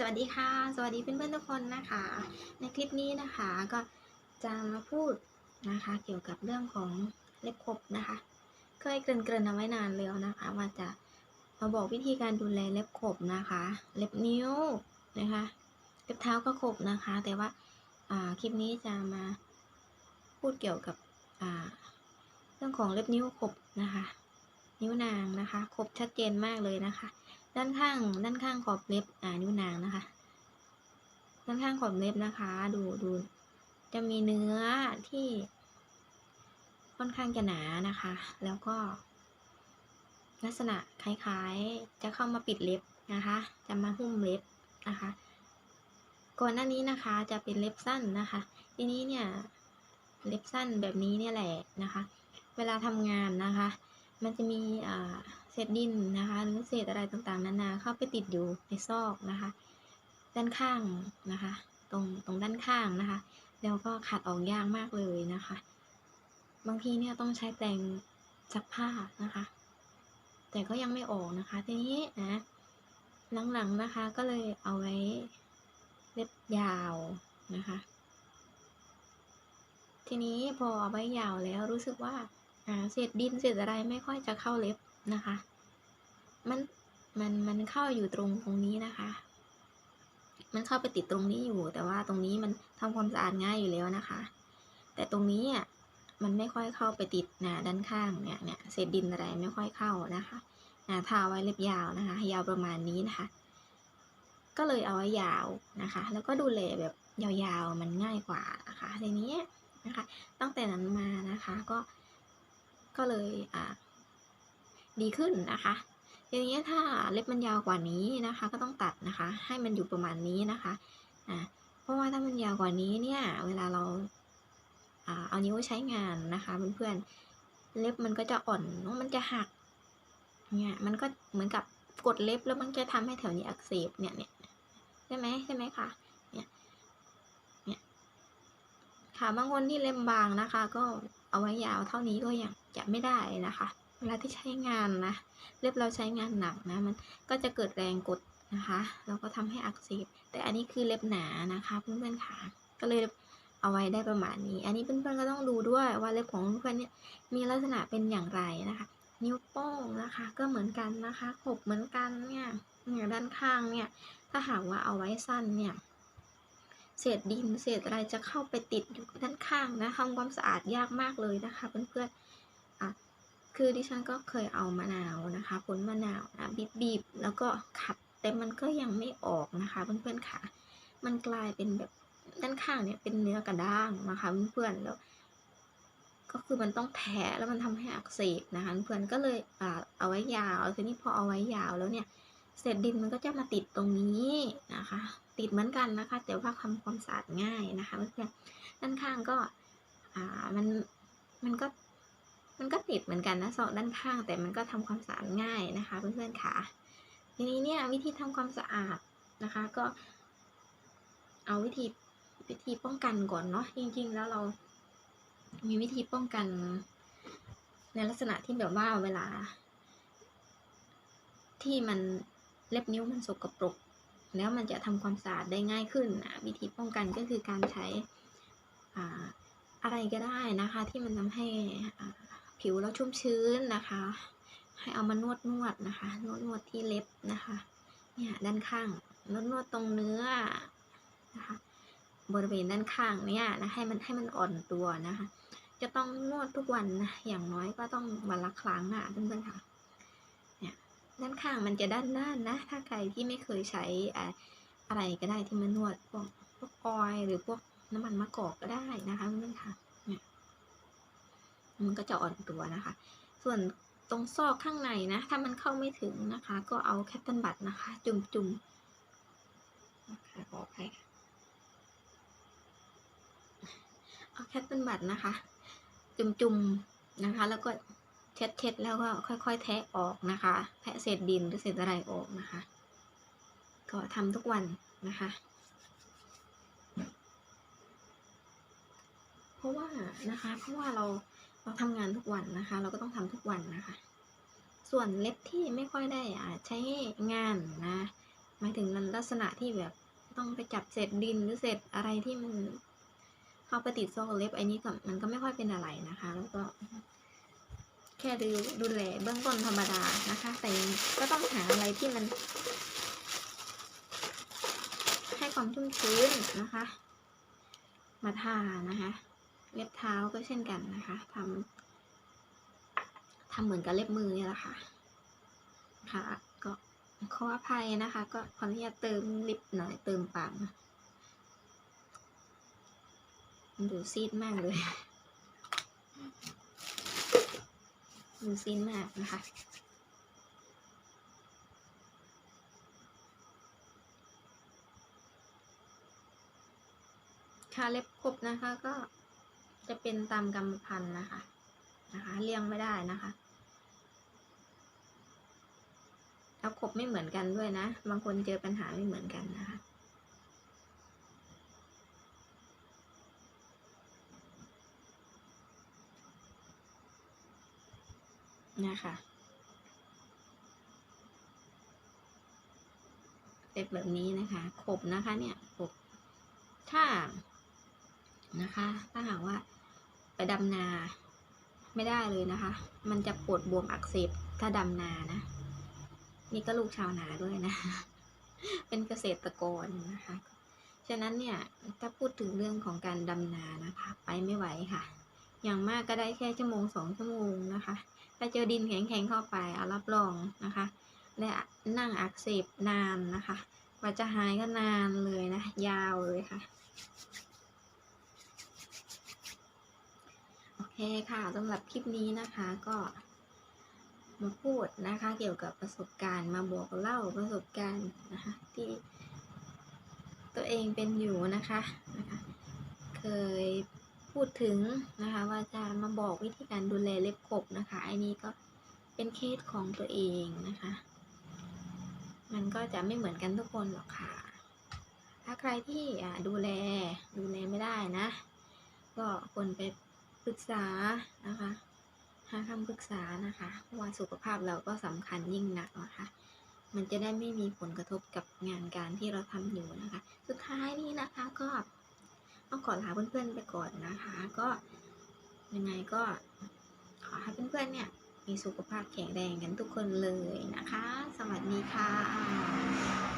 สวัสดีค่ะ สวัสดีเพื่อนๆทุกคนนะคะ ในคลิปนี้นะคะก็จะมาพูดนะคะ เกี่ยวกับเรื่องของเล็บขบนะคะ เคยเกริ่นๆเอาไว้นานแล้วนะคะ ว่าจะมาบอกวิธีการดูแลเล็บขบนะคะ เล็บนิ้วนะคะเล็บเท้าก็ขบนะคะ แต่ว่าาคลิปนี้จะมาพูดเกี่ยวกับเรื่องของเล็บนิ้วขบนะคะ นิ้วนางนะคะขบชัดเจนมากเลยนะคะ ด้านข้าง ด้านข้างขอบเล็บ อ่า นิ้วนางนะคะ ด้านข้างขอบเล็บนะคะ ดูดู จะมีเนื้อที่ ค่อนข้างจะหนานะคะ แล้วก็ ลักษณะคล้ายๆ จะเข้ามาปิดเล็บนะคะ จะมาหุ้มเล็บนะคะ ก่อนหน้านี้นะคะ จะเป็นเล็บสั้นนะคะ ทีนี้เนี่ย เล็บสั้นแบบนี้เนี่ยแหละนะคะ เวลาทำงานนะคะ มันจะมีเศษดินนะคะ หรือเศษอะไรต่างๆ นานาเข้าไปติดอยู่ในซอกนะคะ ด้านข้างนะคะ ตรงตรงด้านข้างนะคะ แล้วก็ขัดออกยากมากเลยนะคะ บางทีเนี่ยต้องใช้แปรงซักผ้านะคะ แต่ก็ยังไม่ออกนะคะ ทีนี้นะหลังๆนะคะก็เลยเอาไว้เล็บยาวนะคะ ทีนี้พอเอาไว้ยาวแล้วรู้สึกว่า เศษดินเศษอะไรไม่ค่อยจะเข้าเล็บนะคะ มันมันมันเข้าอยู่ตรงตรงนี้นะคะ มันเข้าไปติดตรงนี้อยู่ แต่ว่าตรงนี้มันทำความสะอาดง่ายอยู่แล้วนะคะ แต่ตรงนี้อะมันไม่ค่อยเข้าไปติดนะด้านข้างเนี่ยเนี่ยเศษดินอะไรไม่ค่อยเข้านะคะอ่าทาไว้เล็บยาวนะคะ ยาวประมาณนี้นะคะ ก็เลยเอาไว้ยาวนะคะ แล้วก็ดูแลแบบยาวๆมันง่ายกว่านะคะทีนี้นะคะ ตั้งแต่นั้นมานะคะก็ ก็เลยอ่าดีขึ้นนะคะทีนี้ถ้าเล็บมันยาวกว่านี้นะคะ ก็ต้องตัดนะคะ ให้มันอยู่ประมาณนี้นะคะอ่าเพราะว่าถ้ามันยาวกว่านี้เนี่ย เวลาเราอ่าเอานิ้วใช้งานนะคะเพื่อนๆเล็บมันก็จะอ่อนมันจะหักเนี่ยมันก็เหมือนกับกดเล็บแล้วมันจะทำให้แถวนี้อักเสบเนี่ยเนี่ยใช่ไหมใช่ไหมคะเนี่ยเนี่ยค่ะบางคนที่เล็บบางนะคะ ก็เอาไว้ยาวเท่านี้ก็ยัง จะไม่ได้นะคะ เวลาที่ใช้งานนะ เล็บเราใช้งานหนักนะ มันก็จะเกิดแรงกดนะคะแล้วก็ทำให้อักเสบ แต่อันนี้คือเล็บหนานะคะเพื่อนๆค่ะ ก็เลยเอาไว้ได้ประมาณนี้ อันนี้เพื่อนๆก็ต้องดูด้วยว่าเล็บของเพื่อนเนี่ยมีลักษณะเป็นอย่างไรนะคะ นิ้วโป้งนะคะ ก็เหมือนกันนะคะขบเหมือนกันเนี่ยเนี่ยด้านข้างเนี่ย ถ้าหากว่าเอาไว้สั้นเนี่ย เศษดินเศษอะไรจะเข้าไปติดอยู่ด้านข้างนะทำความสะอาดยากมากเลยนะคะเพื่อนๆ อะคือดิฉันก็เคยเอามะนาวนะคะผลมะนาวนะบีบๆแล้วก็ขัดแต่มันก็ยังไม่ออกนะคะเพื่อนๆค่ะ มันกลายเป็นแบบด้านข้างเนี่ยเป็นเนื้อกระด้างนะคะเพื่อนๆแล้ว ก็คือมันต้องแทะแล้วมันทำให้อักเสบนะคะเพื่อนก็เลยเอาไว้ยาวทีนี้พอเอาไว้ยาวแล้วเนี่ยเศษดินมันก็จะมาติดตรงนี้นะคะ ติดเหมือนกันนะคะ แต่ว่าทำความสะอาดง่ายนะคะเพื่อนๆด้านข้างก็อ่ามันมันก็ มันก็ติดเหมือนกันนะสองด้านข้าง แต่มันก็ทำความสะอาดง่ายนะคะ เพื่อนๆค่ะ ทีนี้เนี่ยวิธีทำความสะอาดนะคะ ก็ เอาวิธีวิธีป้องกันก่อนเนาะจริง ๆ แล้วเรา มีวิธีป้องกัน ในลักษณะที่แบบว่าเวลา ที่มันเล็บนิ้วมันสกปรกแล้วมันจะทำความสะอาดได้ง่ายขึ้นนะวิธีป้องกันก็คือการใช้ออะไรก็ได้นะคะ ที่มันทำให้อ่า ผิวเราชุ่มชื้นนะคะ ให้เอามานวดนวดนะคะ นวดนวดที่เล็บนะคะ เนี่ยด้านข้าง นวดนวดตรงเนื้อนะคะ บริเวณด้านข้างเนี่ยนะให้มันให้มันอ่อนตัวนะคะ จะต้องนวดทุกวันนะ อย่างน้อยก็ต้องวันละครั้งอะเพื่อนๆค่ะ เนี่ยด้านข้างมันจะด้านด้านนะ ถ้าใครที่ไม่เคยใช้อ่าอะไรก็ได้ที่มันนวดพวกพวกออยหรือพวกน้ำมันมะกอกก็ได้นะคะเพื่อนๆค่ะเนี่ย มันก็จะอ่อนตัวนะคะ ส่วนตรงซอกข้างในนะ ถ้ามันเข้าไม่ถึงนะคะ ก็เอาแคตตันบัตนะคะ จุ่มจุ่มนะคะขออภัยเอาแคตตันบัตนะคะ จุ่มจุ่มนะคะ แล้วก็เช็ดเช็ดแล้วก็ค่อย ๆ แทะออกนะคะแทะเศษดินหรือเศษอะไรออกนะคะ ก็ทำทุกวันนะคะเพราะว่านะคะ เพราะว่าเรา เราทำงานทุกวันนะคะ เราก็ต้องทำทุกวันนะคะ ส่วนเล็บที่ไม่ค่อยได้อ่าใช้งานนะ หมายถึงมันลักษณะที่แบบต้องไปจับเศษดินหรือเศษอะไรที่มันเข้าไปติดโซอกเล็บไอ้นี้ก็มันก็ไม่ค่อยเป็นอะไรนะคะ แล้วก็ แค่ดูดูแลเบื้องต้นธรรมดานะคะ แต่ก็ต้องหาอะไรที่มัน ให้ความชุ่มชื้นนะคะ มาทานะคะ เล็บเท้าก็เช่นกันนะคะทำทำเหมือนกับเล็บมือนี่แหละค่ะค่ะก็ขออภัยนะคะ ก็ขออนุญาตเติมลิปหน่อยเติมปากมันดูซีดมากเลยดูซีดมากนะคะค่าเล็บครบนะคะก็ จะเป็นตามกรรมพันธุ์นะคะ นะคะเลี่ยงไม่ได้นะคะ แล้วครบไม่เหมือนกันด้วยนะ บางคนเจอปัญหาไม่เหมือนกันนะคะนะคะเล็บแบบนี้นะคะขบนะคะเนี่ยขบถ้านะคะ ถ้าหากว่า ไปดำนา ไม่ได้เลยนะคะ มันจะปวดบวมอักเสบถ้าดำนานะ นี่ก็ลูกชาวนาด้วยนะ เป็นเกษตรกรนะคะ ฉะนั้นเนี่ย ถ้าพูดถึงเรื่องของการดำนานะคะ ไปไม่ไหวค่ะ อย่างมากก็ได้แค่ชั่วโมงสองชั่วโมงนะคะ ถ้าเจอดินแข็งๆเข้าไปเอารับรองนะคะและนั่งอักเสบนานนะคะกว่าจะหายก็นานเลยนะ ยาวเลยค่ะ เคค่ะสำหรับคลิปนี้นะคะก็มาพูดนะคะเกี่ยวกับประสบการณ์มาบอกเล่าประสบการณ์นะคะที่ตัวเองเป็นอยู่นะคะนะคะ เคยพูดถึงนะคะว่าจะมาบอกวิธีการดูแลเล็บขบนะคะอันนี้ก็เป็นเคสของตัวเองนะคะ มันก็จะไม่เหมือนกันทุกคนหรอกค่ะ ถ้าใครที่ดูแลดูแลไม่ได้นะ ก็ควรไป รึกษานะคะหาคำปรึกษานะคะเพราะว่าสุขภาพเราก็สำคัญยิ่งหนักนะคะ มันจะได้ไม่มีผลกระทบกับงานการที่เราทำอยู่นะคะ สุดท้ายนี้นะคะก็ต้องขอลาเพื่อนๆไปก่อนนะคะ ก็ยังไงก็ขอให้เพื่อนๆเนี่ยมีสุขภาพแข็งแรงกันทุกคนเลยนะคะ สวัสดีค่ะ